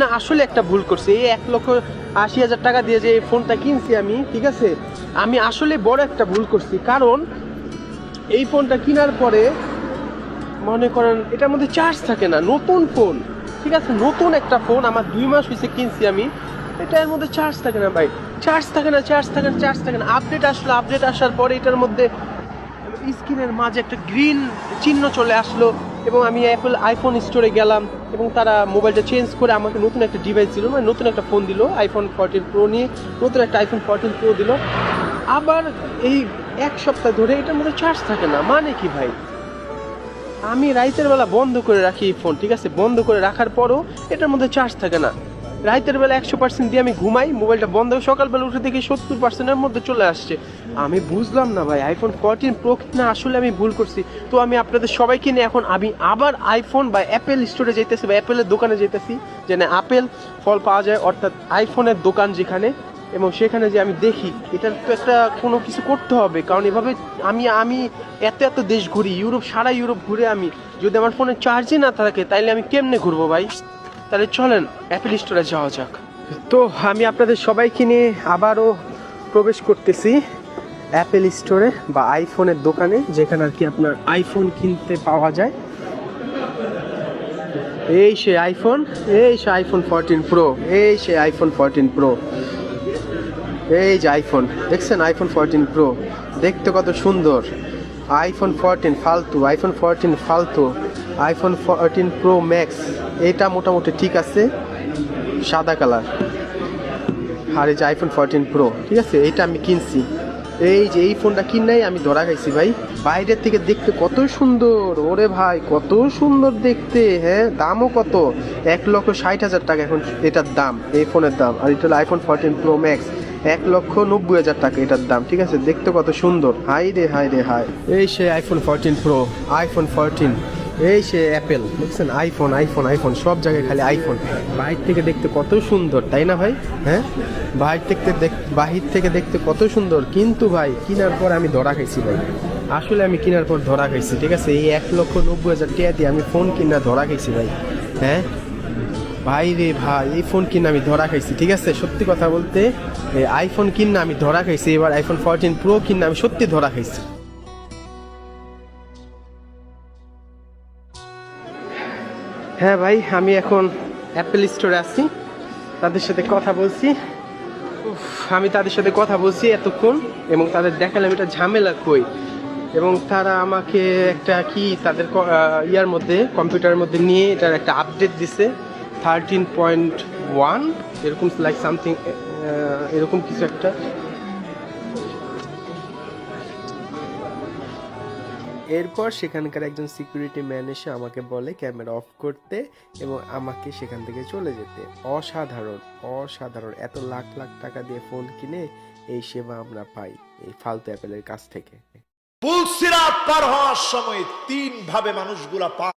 না, আসলে একটা ভুল করছি। এই এক লক্ষ আশি হাজার টাকা দিয়ে যে এই ফোনটা কিনছি আমি, ঠিক আছে? আমি আসলে বড় একটা ভুল করছি। কারণ এই ফোনটা কেনার পরে মনে করেন, এটার মধ্যে চার্জ থাকে না। নতুন ফোন, ঠিক আছে? নতুন একটা ফোন আমার দুই মাস হয়েছে কিনছি আমি। এটার মধ্যে চার্জ থাকে না ভাই। চার্জ থাকে না চার্জ থাকে না চার্জ থাকে না। আপডেট আসলো আপডেট আসার পরে এটার মধ্যে স্ক্রিনের মাঝে একটা গ্রিন চিহ্ন চলে আসলো। এবং আমি অ্যাপল আইফোন স্টোরে গেলাম এবং তারা মোবাইলটা চেঞ্জ করে আমাকে নতুন একটা ডিভাইস দিল মানে নতুন একটা ফোন দিল আইফোন ফোরটিন প্রো নিয়ে নতুন একটা আইফোন ফোরটিন প্রো দিল। আবার এই এক সপ্তাহ ধরে এটার মধ্যে চার্জ থাকে না মানে কি ভাই? আমি রাইতের বেলা বন্ধ করে রাখি এই ফোন ঠিক আছে? বন্ধ করে রাখার পরও এটার মধ্যে চার্জ থাকে না। রাইতের বেলা একশো পার্সেন্ট দিয়ে আমি ঘুমাই, মোবাইলটা বন্ধ সকালবেলা উঠে দেখি সত্তর পার্সেন্টের মধ্যে চলে আসছে। আমি বুঝলাম না ভাই আইফোন ফোরটিন প্রো না আসলে আমি ভুল করছি। তো আমি আপনাদের সবাইকে নিয়ে এখন আমি আবার আইফোন বা অ্যাপেল স্টোরে যেতেছি বা অ্যাপেলের দোকানে যেতেছি যেন আপেল ফল পাওয়া যায়, অর্থাৎ আইফোনের দোকান যেখানে, এবং সেখানে যে আমি দেখি, এটার তো একটা কোনো কিছু করতে হবে। কারণ এভাবে আমি আমি এত এত দেশ ঘুরি, ইউরোপ, সারা ইউরোপ ঘুরে আমি যদি আমার ফোনে চার্জই না থাকে, তাইলে আমি কেমনে ঘুরবো ভাই? তাহলে চলেন অ্যাপেল স্টোরে যাওয়া যাক। তো আমি আপনাদের সবাইকে নিয়ে আবারও প্রবেশ করতেছি অ্যাপেল স্টোরে বা আইফোনের দোকানে, যেখানে আর কি আপনার আইফোন কিনতে পাওয়া যায়। এই সে আইফোন এই সে আইফোন ফোরটিন প্রো এই সে আইফোন ফোরটিন প্রো এই যে আইফোন দেখছেন আইফোন ফোরটিন প্রো দেখতে কত সুন্দর। আইফোন ফোরটিন ফালতু আইফোন ফোরটিন ফালতু আইফোন ফোরটিন প্রো ম্যাক্স এটা মোটামুটি ঠিক আছে, সাদা কালার। আর এই যে আইফোন ফোরটিন প্রো ঠিক আছে? এইটা আমি কিনছি। এই যে এই ফোনটা কিনাই আমি ধরা খাইছি ভাই। বাইরের থেকে দেখতে কত সুন্দর, ওরে ভাই, কত সুন্দর দেখতে হ্যাঁ? দামও কত? এক লক্ষ ষাট হাজার টাকা এখন এটার দাম, এই ফোনের দাম। আর এটা হলো আইফোন ফোরটিন প্রো ম্যাক্স এক লক্ষ নব্বই হাজার টাকা এটার দাম, ঠিক আছে? দেখতে কত সুন্দর। হাই রে হাই রে, হাই। এই সে iPhone fourteen pro iPhone fourteen এই সে অ্যাপেল বুঝছেন? আইফোন আইফোন আইফোন সব জায়গায় খালি আইফোন বাইর থেকে দেখতে কত সুন্দর, তাই না ভাই? হ্যাঁ? বাহির থেকে দেখ, বাহির থেকে দেখতে কত সুন্দর। কিন্তু ভাই, কেনার পর আমি ধরা খাইছি ভাই। আসলে আমি কেনার পর ধরা খাইছি, ঠিক আছে? এই এক লক্ষ নব্বই হাজার টাকা দিয়ে আমি ফোন কিনা ধরা খাইছি ভাই। হ্যাঁ? ভাই রে ভাই, এই ফোন কিনে আমি ধরা খাইছি, ঠিক আছে? সত্যি কথা বলতে আইফোন কিনে আমি ধরা খাইছি, এবার আইফোন ফোরটিন প্রো কিনে আমি সত্যি ধরা খাইছি। হ্যাঁ ভাই, আমি এখন অ্যাপেল স্টোরে আছি, তাদের সাথে কথা বলছি। আমি তাদের সাথে কথা বলছি এতক্ষণ, এবং তাদের দেখালাম এটা ঝামেলা কই, এবং তারা আমাকে একটা কি, তাদের ইয়ার মধ্যে, কম্পিউটারের মধ্যে নিয়ে এটার একটা আপডেট দিছে। থার্টিন পয়েন্ট ওয়ান এরকম লাইক সামথিং এরকম কিছু একটা। এরপর সেখানকার একজন সিকিউরিটি ম্যান এসে আমাকে বলে ক্যামেরা অফ করতে এবং আমাকে সেখান থেকে চলে যেতে। অসাধারণ অসাধারণ। এত লাখ লাখ টাকা দিয়ে ফোন কিনে এই সেবা আমরা পাই এই ফালতু অ্যাপেলের কাছ থেকে। পুলসিরাত পার হওয়ার সময় তিন ভাবে মানুষগুলা পা